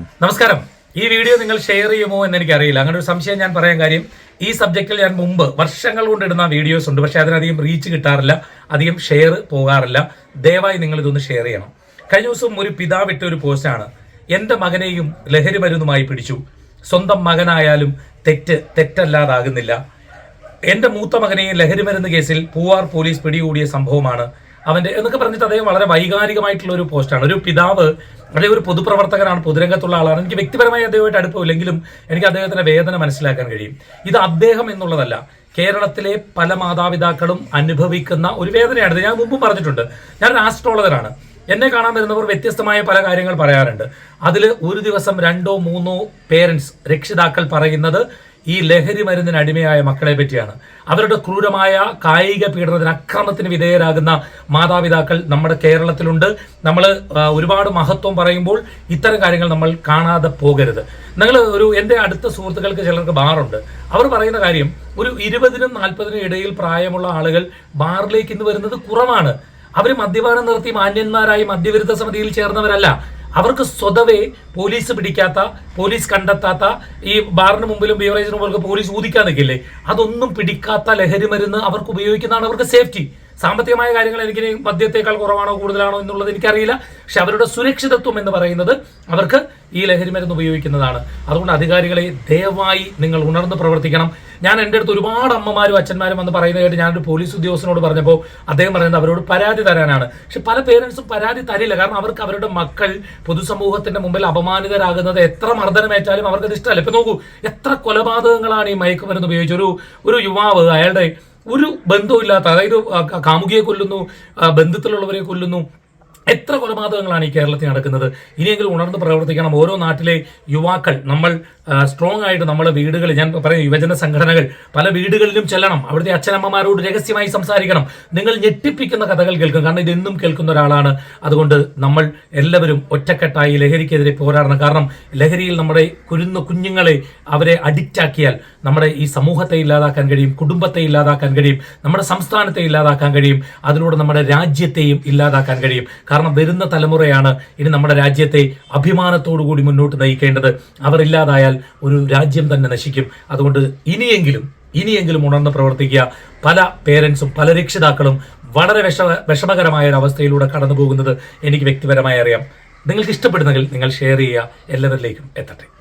നമസ്കാരം. ഈ വീഡിയോ നിങ്ങൾ ഷെയർ ചെയ്യുമോ എന്ന് എനിക്കറിയില്ല. അങ്ങനെ ഒരു സംശയം ഞാൻ പറയാൻ കാര്യം ഈ സബ്ജക്റ്റിൽ ഞാൻ മുമ്പ് വർഷങ്ങൾ കൊണ്ട് ഇടുന്ന വീഡിയോസ് ഉണ്ട്. പക്ഷെ അതിനധികം റീച്ച് കിട്ടാറില്ല. അധികം ഷെയർ പോകാറില്ല. ദയവായി നിങ്ങൾ ഇതൊന്ന് ഷെയർ ചെയ്യണം. കഴിഞ്ഞ ദിവസം ഒരു പിതാവ് ഇട്ട ഒരു പോസ്റ്റാണ് എന്റെ മകനെയും ലഹരി മരുന്നുമായി പിടിച്ചു. സ്വന്തം മകനായാലും തെറ്റ് തെറ്റല്ലാതാകുന്നില്ല. എന്റെ മൂത്ത മകനെയും ലഹരി മരുന്ന് കേസിൽ പൂവാർ പോലീസ് പിടികൂടിയ സംഭവമാണ്. അവന്റെ എന്നൊക്കെ പറഞ്ഞിട്ട് അദ്ദേഹം വളരെ വൈകാരികമായിട്ടുള്ള ഒരു പോസ്റ്റാണ് ഒരു പിതാവ് അല്ലെങ്കിൽ ഒരു പൊതുപ്രവർത്തകനാണ് പൊതുരംഗത്തുള്ള ആളാണ്. എനിക്ക് വ്യക്തിപരമായി അദ്ദേഹമായിട്ട് അടുപ്പമില്ലെങ്കിലും എനിക്ക് അദ്ദേഹത്തിന്റെ വേദന മനസ്സിലാക്കാൻ കഴിയും. ഇത് അദ്ദേഹം എന്നുള്ളതല്ല. കേരളത്തിലെ പല മാതാപിതാക്കളും അനുഭവിക്കുന്ന ഒരു വേദനയാണ്. ഞാൻ മുമ്പ് പറഞ്ഞിട്ടുണ്ട്. ഞാൻ ആസ്ട്രോളജറാണ് എന്നെ കാണാൻ വരുന്നവർ വ്യത്യസ്തമായ പല കാര്യങ്ങൾ പറയാറുണ്ട്. അതിൽ ഒരു ദിവസം രണ്ടോ മൂന്നോ പേരൻസ് രക്ഷിതാക്കൾ പറയുന്നത് ഈ ലഹരി മരുന്നിന് അടിമയായ മക്കളെ പറ്റിയാണ്. അവരുടെ ക്രൂരമായ കായിക പീഡനത്തിന് അക്രമത്തിന് വിധേയരാകുന്ന മാതാപിതാക്കൾ നമ്മുടെ കേരളത്തിലുണ്ട്. നമ്മൾ ഒരുപാട് മഹത്വം പറയുമ്പോൾ ഇത്തരം കാര്യങ്ങൾ നമ്മൾ കാണാതെ പോകരുത്. നിങ്ങൾ ഒരു എന്റെ അടുത്ത സുഹൃത്തുക്കൾക്ക് ചിലർക്ക് ബാറുണ്ട്. അവർ പറയുന്ന കാര്യം ഒരു ഇരുപതിനും നാൽപ്പതിനും ഇടയിൽ പ്രായമുള്ള ആളുകൾ ബാറിലേക്ക് ഇന്ന് വരുന്നത് കുറവാണ്. അവർ മദ്യപാനം നിർത്തി മാന്യന്മാരായി മദ്യവിരുദ്ധ സമിതിയിൽ ചേർന്നവരല്ല. അവർക്ക് സ്വതവേ പോലീസ് പിടിക്കാത്ത പോലീസ് കണ്ടെത്താത്ത ഈ ബാറിന് മുമ്പിലും ബിയറേജിന് മുമ്പിലൊക്കെ പോലീസ് ഊതിക്കാൻ നിൽക്കില്ലേ? അതൊന്നും പിടിക്കാത്ത ലഹരി മരുന്ന് അവർക്ക് ഉപയോഗിക്കുന്നതാണ് അവർക്ക് സേഫ്റ്റി. സാമ്പത്തികമായ കാര്യങ്ങൾ എനിക്ക് മദ്യത്തേക്കാൾ കുറവാണോ കൂടുതലാണോ എന്നുള്ളത് എനിക്കറിയില്ല. പക്ഷെ അവരുടെ സുരക്ഷിതത്വം എന്ന് പറയുന്നത് അവർക്ക് ഈ ലഹരി മരുന്ന് ഉപയോഗിക്കുന്നതാണ്. അതുകൊണ്ട് അധികാരികളെ ദയവായി നിങ്ങൾ ഉണർന്ന് പ്രവർത്തിക്കണം. ഞാൻ എന്റെ അടുത്ത് ഒരുപാട് അമ്മമാരും അച്ഛന്മാരും വന്ന് പറയുന്നത് കേട്ട് ഞാനൊരു പോലീസ് ഉദ്യോഗസ്ഥനോട് പറഞ്ഞപ്പോൾ അദ്ദേഹം പറയുന്നത് അവരോട് പരാതി തരാനാണ്. പക്ഷെ പല പേരൻസും പരാതി തരില്ല. കാരണം അവർക്ക് അവരുടെ മക്കൾ പൊതുസമൂഹത്തിന്റെ മുമ്പിൽ അപമാനിതരാകുന്നത് എത്ര മർദ്ദനമേറ്റാലും അവർക്കത് ഇഷ്ടമല്ല. ഇപ്പൊ നോക്കൂ എത്ര കൊലപാതകങ്ങളാണ് ഈ മയക്കുമരുന്ന് ഉപയോഗിച്ച്. ഒരു ഒരു യുവാവ് അയാളുടെ ഒരു ബന്ധവുമില്ലാത്ത അതായത് കാമുകിയെ കൊല്ലുന്നു ബന്ധത്തിലുള്ളവരെ കൊല്ലുന്നു എത്ര കൊലപാതകങ്ങളാണ് ഈ കേരളത്തിൽ നടക്കുന്നത്? ഇനിയെങ്കിലും ഉണർന്ന് പ്രവർത്തിക്കണം. ഓരോ നാട്ടിലെ യുവാക്കൾ നമ്മൾ സ്ട്രോങ് ആയിട്ട് നമ്മുടെ വീടുകളിൽ ഞാൻ പറയും യുവജന സംഘടനകൾ പല വീടുകളിലും ചെല്ലണം. അവിടുത്തെ അച്ഛനമ്മമാരോട് രഹസ്യമായി സംസാരിക്കണം. നിങ്ങൾ ഞെട്ടിപ്പിക്കുന്ന കഥകൾ കേൾക്കും. കാരണം ഇതെന്നും കേൾക്കുന്ന ഒരാളാണ്. അതുകൊണ്ട് നമ്മൾ എല്ലാവരും ഒറ്റക്കെട്ടായി ലഹരിക്കെതിരെ പോരാടണം. കാരണം ലഹരിയിൽ നമ്മുടെ കുരുന്ന കുഞ്ഞുങ്ങളെ അവരെ അഡിക്റ്റാക്കിയാൽ നമ്മുടെ ഈ സമൂഹത്തെ ഇല്ലാതാക്കാൻ കഴിയും കുടുംബത്തെ ഇല്ലാതാക്കാൻ കഴിയും നമ്മുടെ സംസ്ഥാനത്തെ ഇല്ലാതാക്കാൻ കഴിയും അതിലൂടെ നമ്മുടെ രാജ്യത്തെയും ഇല്ലാതാക്കാൻ കഴിയും. കാരണം വരുന്ന തലമുറയാണ് ഇനി നമ്മുടെ രാജ്യത്തെ കൂടി മുന്നോട്ട് നയിക്കേണ്ടത്. അവരില്ലാതായാൽ ഒരു രാജ്യം തന്നെ നശിക്കും. അതുകൊണ്ട് ഇനിയെങ്കിലും ഇനിയെങ്കിലും ഉണർന്ന് പ്രവർത്തിക്കുക. പല പേരൻസും പല രക്ഷിതാക്കളും വളരെ വിഷ വിഷമകരമായ ഒരു അവസ്ഥയിലൂടെ കടന്നു പോകുന്നത് എനിക്ക് വ്യക്തിപരമായി അറിയാം. നിങ്ങൾക്ക് ഇഷ്ടപ്പെടുന്നെങ്കിൽ നിങ്ങൾ ഷെയർ ചെയ്യുക. എല്ലാവരിലേക്കും എത്തട്ടെ.